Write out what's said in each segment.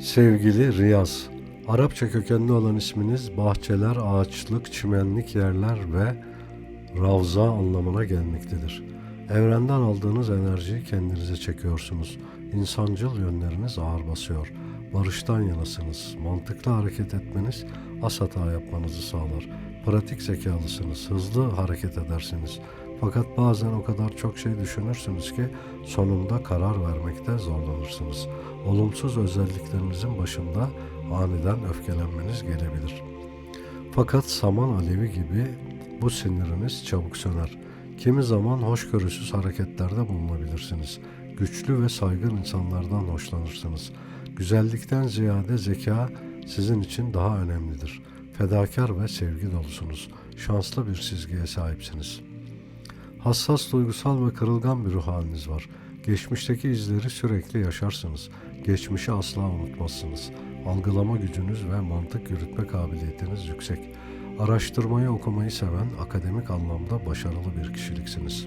Sevgili Riyaz, Arapça kökenli olan isminiz bahçeler, ağaçlık, çimenlik yerler ve ravza anlamına gelmektedir. Evrenden aldığınız enerjiyi kendinize çekiyorsunuz. İnsancıl yönleriniz ağır basıyor. Barıştan yanasınız. Mantıklı hareket etmeniz az hata yapmanızı sağlar. Pratik zekalısınız. Hızlı hareket edersiniz. Fakat bazen o kadar çok şey düşünürsünüz ki sonunda karar vermekte zorlanırsınız. Olumsuz özelliklerinizin başında aniden öfkelenmeniz gelebilir. Fakat saman alevi gibi bu siniriniz çabuk söner. Kimi zaman hoşgörüsüz hareketlerde bulunabilirsiniz. Güçlü ve saygın insanlardan hoşlanırsınız. Güzellikten ziyade zeka sizin için daha önemlidir. Fedakar ve sevgi dolusunuz. Şanslı bir çizgiye sahipsiniz. Hassas, duygusal ve kırılgan bir ruh haliniz var. Geçmişteki izleri sürekli yaşarsınız. Geçmişi asla unutmazsınız. Algılama gücünüz ve mantık yürütme kabiliyetiniz yüksek. Araştırmayı okumayı seven, akademik anlamda başarılı bir kişiliksiniz.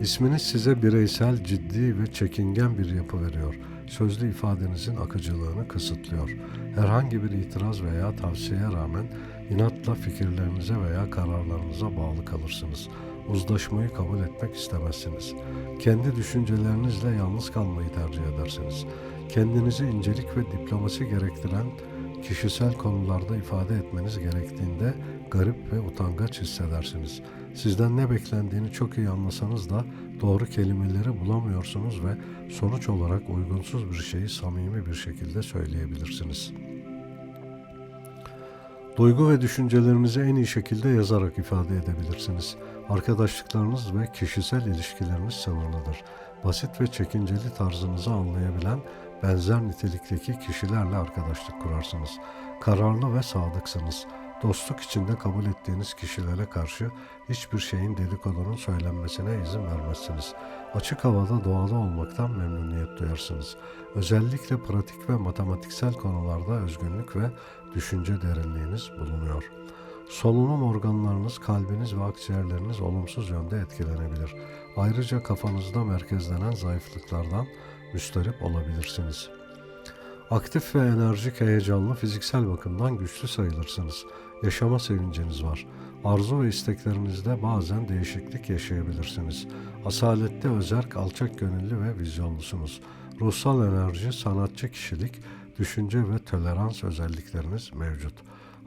İsminiz size bireysel, ciddi ve çekingen bir yapı veriyor. Sözlü ifadenizin akıcılığını kısıtlıyor. Herhangi bir itiraz veya tavsiyeye rağmen inatla fikirlerinize veya kararlarınıza bağlı kalırsınız. Uzlaşmayı kabul etmek istemezsiniz. Kendi düşüncelerinizle yalnız kalmayı tercih edersiniz. Kendinizi incelik ve diplomasi gerektiren kişisel konularda ifade etmeniz gerektiğinde garip ve utangaç hissedersiniz. Sizden ne beklendiğini çok iyi anlasanız da doğru kelimeleri bulamıyorsunuz ve sonuç olarak uygunsuz bir şeyi samimi bir şekilde söyleyebilirsiniz. Duygu ve düşüncelerinizi en iyi şekilde yazarak ifade edebilirsiniz. Arkadaşlıklarınız ve kişisel ilişkileriniz sınırlıdır. Basit ve çekinceli tarzınızı anlayabilen benzer nitelikteki kişilerle arkadaşlık kurarsınız. Kararlı ve sadıksınız. Dostluk içinde kabul ettiğiniz kişilere karşı hiçbir şeyin dedikodunun söylenmesine izin vermezsiniz. Açık havada doğalı olmaktan memnuniyet duyarsınız. Özellikle pratik ve matematiksel konularda özgünlük ve düşünce derinliğiniz bulunuyor. Solunum organlarınız, kalbiniz ve akciğerleriniz olumsuz yönde etkilenebilir. Ayrıca kafanızda merkezlenen zayıflıklardan müsterip olabilirsiniz. Aktif ve enerjik, heyecanlı, fiziksel bakımdan güçlü sayılırsınız. Yaşama sevinciniz var. Arzu ve isteklerinizde bazen değişiklik yaşayabilirsiniz. Asalette özerk, alçak gönüllü ve vizyonlusunuz. Ruhsal enerji, sanatçı kişilik, düşünce ve tolerans özellikleriniz mevcut.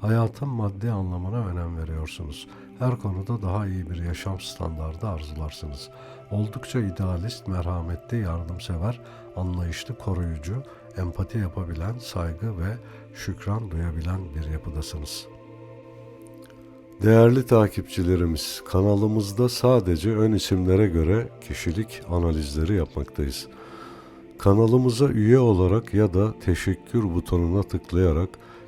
Hayatın maddi anlamına önem veriyorsunuz. Her konuda daha iyi bir yaşam standardı arzularsınız. Oldukça idealist, merhametli, yardımsever, anlayışlı, koruyucu, empati yapabilen, saygı ve şükran duyabilen bir yapıdasınız. Değerli takipçilerimiz, kanalımızda sadece ön isimlere göre kişilik analizleri yapmaktayız. Kanalımıza üye olarak ya da teşekkür butonuna tıklayarak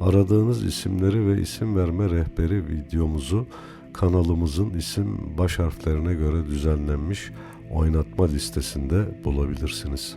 Aradığınız isimleri ve isim verme rehberi videomuzu kanalımızın isim baş harflerine göre düzenlenmiş oynatma listesinde bulabilirsiniz.